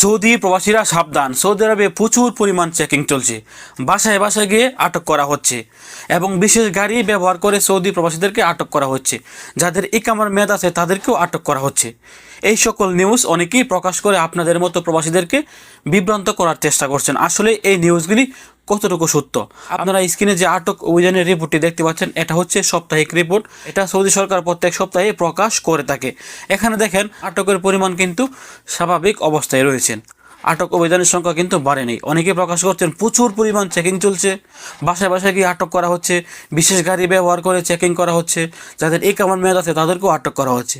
Saudi প্রবাসীরা সাবধান। Saudi আরবে প্রচুর পরিমাণ চেকিং চলছে। বাসায় বাসায় গিয়ে আটক করা হচ্ছে এবং বিশেষ গাড়ি ব্যবহার করে সৌদি প্রবাসীদেরকে আটক করা হচ্ছে। যাদের ইকামার মেয়াদ আছে তাদেরকেও আটক করা হচ্ছে। এই সকল নিউজ অনেকেই প্রকাশ করে আপনাদের মতো প্রবাসীদেরকে বিভ্রান্ত করার চেষ্টা করছেন। আসলে এই নিউজগুলি কতটুকু সত্য? আপনারা স্ক্রিনে যে আটক অভিযানের রিপোর্টটি দেখতে পাচ্ছেন, এটা হচ্ছে সাপ্তাহিক রিপোর্ট এটা সৌদি সরকার প্রত্যেক সপ্তাহে প্রকাশ করে থাকে। এখানে দেখেন, আটকের পরিমাণ কিন্তু স্বাভাবিক অবস্থায় রয়েছেন। আটক অভিযানের সংখ্যা কিন্তু বাড়েনি অনেকে প্রকাশ করছেন, প্রচুর পরিমাণ চেকিং চলছে। বাসায় বাসায় গিয়ে আটক করা হচ্ছে। বিশেষ গাড়ি ব্যবহার করে চেকিং করা হচ্ছে। যাদের এই কামার মেয়াদ আছে, তাদেরকেও আটক করা হচ্ছে।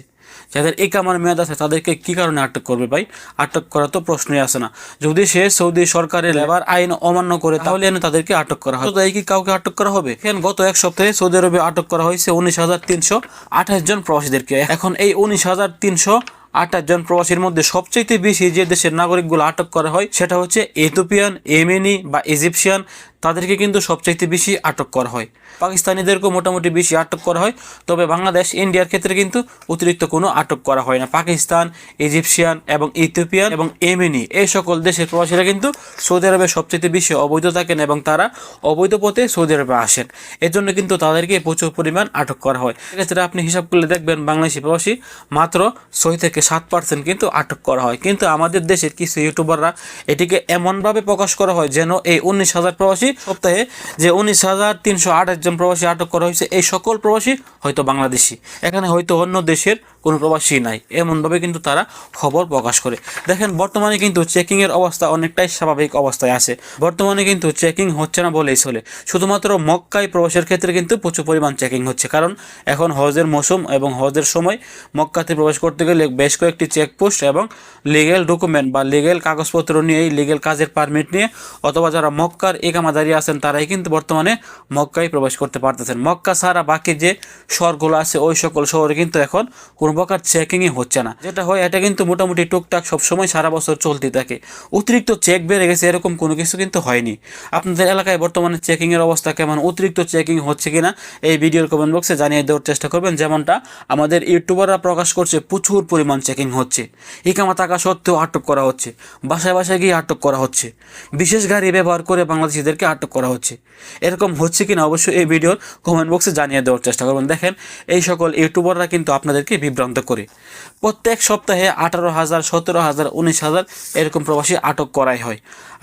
যাদের এই কামার মেয়াদ আছে, তাদেরকে কি কারণে আটক করবে ভাই? আটক করা তো প্রশ্নই আসে না। যদি সে সৌদি সরকারের লেবার আইন অমান্য করে, তাহলে এনে তাদেরকে আটক করা হয়। তো এই কি কাউকে আটক করা হবে? এখন গত এক সপ্তাহে সৌদি আরবে আটক করা হয়েছে উনিশ হাজার তিনশো আঠাশ জন প্রবাসীদেরকে। এখন এই উনিশ হাজার তিনশো আঠাশ জন প্রবাসীর মধ্যে সবচেয়ে বেশি যে দেশের নাগরিকগুলো আটক করা হয়, সেটা হচ্ছে ইথোপিয়ান এমেনি বা ইজিপশিয়ান তাদেরকে কিন্তু সবচাইতে বেশি আটক করা হয়। পাকিস্তানিদেরকেও মোটামুটি বেশি আটক করা হয়, তবে বাংলাদেশ, ইন্ডিয়ার ক্ষেত্রে কিন্তু অতিরিক্ত কোনো আটক করা হয় না। পাকিস্তান, ইজিপশিয়ান এবং ইথিওপিয়ান এবং এমেনি, এই সকল দেশের প্রবাসীরা কিন্তু সৌদি আরবে সবচেয়ে বেশি অবৈধ থাকেন এবং তারা অবৈধ পথে সৌদি আরবে আসেন। এর জন্য কিন্তু তাদেরকে প্রচুর পরিমাণ আটক করা হয়। এক্ষেত্রে আপনি হিসাব করলে দেখবেন বাংলাদেশি প্রবাসী মাত্র ছয় থেকে সাত পার্সেন্ট কিন্তু আটক করা হয়। কিন্তু আমাদের দেশের কিছু ইউটিউবাররা এটিকে এমনভাবে প্রকাশ করা হয় যেন এই উনিশ হাজার প্রবাসী সপ্তাহে যে উনিশ হাজার তিনশো আঠাশ জন প্রবাসী আটক করা হয়েছে, এই সকল প্রবাসী হয়তো বাংলাদেশি। এখানে হয়তো অন্য দেশের কোনো প্রবাসী নাই। এমনভাবে কিন্তু তারা খবর প্রকাশ করে। দেখেন, বর্তমানে কিন্তু চেকিংয়ের অবস্থা অনেকটাই স্বাভাবিক অবস্থায় আছে। বর্তমানে কিন্তু চেকিং হচ্ছে না বলেই চলে। শুধুমাত্র মক্কায় প্রবেশের ক্ষেত্রে কিন্তু প্রচুর পরিমাণ চেকিং হচ্ছে। কারণ এখন হজের মৌসুম এবং হজের সময় মক্কাতে প্রবেশ করতে গেলে বেশ কয়েকটি চেকপোস্ট এবং লিগেল ডকুমেন্ট বা লিগেল কাগজপত্র নিয়ে লিগেল কাজের পারমিট নিয়ে, অথবা যারা মক্কার একামাদারি আছেন তারাই কিন্তু বর্তমানে মক্কায় প্রবেশ করতে পারতেছেন। মক্কা ছাড়া বাকি যে শহরগুলো আছে, ওই সকল শহরে কিন্তু এখন কোনো প্রকার চেকিংই হচ্ছে না। যেটা হয়, এটা কিন্তু মোটামুটি টুকটাক সবসময় সারা বছর চলতে থাকে। অতিরিক্ত চেক বেড়ে গেছে, এরকম কোনো কিছু কিন্তু হয়নি। আপনাদের এলাকায় বর্তমানে চেকিংয়ের অবস্থা কেমন? অতিরিক্ত চেকিং হচ্ছে কিনা, এই ভিডিওর কমেন্ট বক্সে জানিয়ে দেওয়ার চেষ্টা করবেন। যেমনটা আমাদের ইউটিউবাররা প্রকাশ করছে, প্রচুর পরিমাণ চেকিং হচ্ছে। ইকামা থাকা সত্ত্বেও আটক করা হচ্ছে। বাসায় বাসায় গিয়ে আটক করা হচ্ছে। বিশেষ গাড়ি ব্যবহার করে বাংলাদেশিদেরকে আটক করা হচ্ছে। এরকম হচ্ছে কিনা অবশ্যই এই ভিডিওর কমেন্ট বক্সে জানিয়ে দেওয়ার চেষ্টা করবেন। দেখেন, এই সকল ইউটিউবাররা কিন্তু আপনাদেরকে বিভ্রান্ত করে। প্রত্যেক সপ্তাহে আঠারো হাজার, সতেরো হাজার, উনিশ হাজার এরকম প্রবাসী আটক করাই হয়।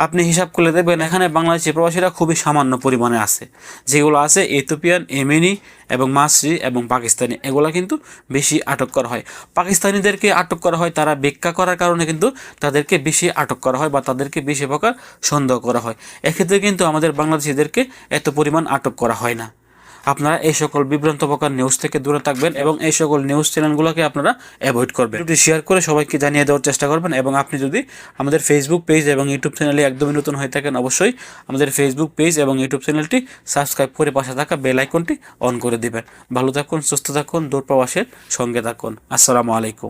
আপনি হিসাব করলে দেখবেন এখানে বাংলাদেশি প্রবাসীরা খুবই সামান্য পরিমাণে আছে। যেগুলো আছে ইথোপিয়ান এমেনি এবং মাসরি এবং পাকিস্তানি, এগুলো কিন্তু বেশি আটক করা হয়। পাকিস্তানিদেরকে আটক করা হয়, তারা ভিক্ষা করার কারণে কিন্তু তাদেরকে বেশি আটক করা হয় বা তাদেরকে বেশি প্রকার সন্দেহ করা হয়। এক্ষেত্রে কিন্তু আমাদের বাংলাদেশিদেরকে এত পরিমাণ আটক করা হয় না। আপনারা এই সকল বিভ্রান্ত প্রকার নিউজ থেকে দূরে থাকবেন এবং এই সকল নিউজ চ্যানেলগুলোকে আপনারা অ্যাভয়েড করবেন। ভিডিওটি শেয়ার করে সবাইকে জানিয়ে দেওয়ার চেষ্টা করবেন এবং আপনি যদি আমাদের ফেসবুক পেজ এবং ইউটিউব চ্যানেলে একদমই নতুন হয়ে থাকেন, অবশ্যই আমাদের ফেসবুক পেজ এবং ইউটিউব চ্যানেলটি সাবস্ক্রাইব করে পাশে থাকা বেল আইকনটি অন করে দিবেন। ভালো থাকুন, সুস্থ থাকুন, দূর প্রবাসের সঙ্গে থাকুন। আসসালামু আলাইকুম।